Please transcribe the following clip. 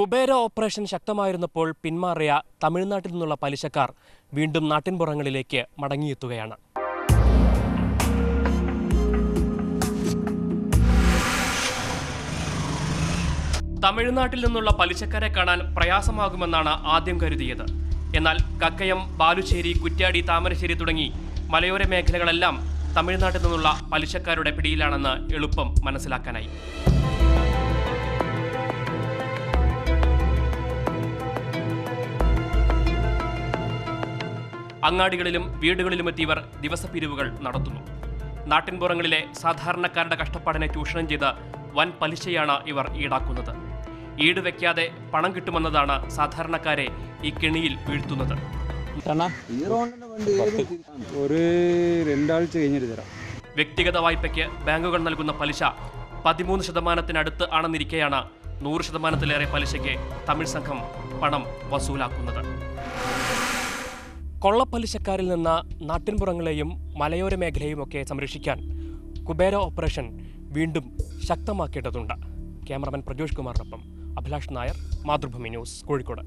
Kubera operation ശക്തമായിരുന്നപ്പോൾ പിന്മാറിയ തമിഴ്നാട്ടിൽ നിന്നുള്ള പലിശക്കാർ വീണ്ടും നാട്ടിൻപുറങ്ങളിലേക്ക് മടങ്ങിയെത്തുകയാണ്. തമിഴ്നാട്ടിൽ നിന്നുള്ള പലിശക്കാരെ കാണാൻ പ്രയാസമാകുമെന്നാണ് ആദ്യം കരുതിയത്. എന്നാൽ കക്കയം ബാലുശ്ശേരി കുറ്റ്യാടി താമരശ്ശേരി തുടങ്ങി മലയോര മേഖലകളെല്ലാം തമിഴ്നാട്ടിൽ നിന്നുള്ള പലിശക്കാരുടെ പിടിയിലാണെന്ന് എളുപ്പം മനസ്സിലാക്കാനായി. അങ്ങാടികളിലും വീടുകളിലുമെത്തിയവർ ദിവസപ്പിരിവുകൾ നടത്തുന്നു. നാട്ടിൻപുറങ്ങളിലെ സാധാരണക്കാരുടെ കഷ്ടപ്പാടിനെ ചൂഷണം ചെയ്ത് വൻ പലിശയാണ് ഇവർ ഈടാക്കുന്നത്. ഈട് വയ്ക്കാതെ പണം കിട്ടുമെന്നതാണ് സാധാരണക്കാരെ ഈ കെണിയിൽ വീഴ്ത്തുന്നത്. ഹീറോണ്ടിന്റെ വണ്ടി ഒരു രണ്ടാഴ്ച കഴിഞ്ഞിട്ട് തരാം. വ്യക്തിഗത വായ്പയ്ക്ക് ബാങ്കുകൾ നൽകുന്ന പലിശ പതിമൂന്ന് ശതമാനത്തിനടുത്ത് ആണെന്നിരിക്കെയാണ് നൂറ് ശതമാനത്തിലേറെ പലിശയ്ക്ക് തമിഴ് സംഘം പണം വസൂലാക്കുന്നത്. കൊള്ളപ്പലിശക്കാരിൽ നിന്ന് നാട്ടിൻപുറങ്ങളെയും മലയോര മേഖലയുമൊക്കെ സംരക്ഷിക്കാൻ കുബേര ഓപ്പറേഷൻ വീണ്ടും ശക്തമാക്കേണ്ടതുണ്ട്. ക്യാമറമാൻ പ്രജോഷ് കുമാറിനൊപ്പം അഭിലാഷ് നായർ മാതൃഭൂമി ന്യൂസ് കോഴിക്കോട്.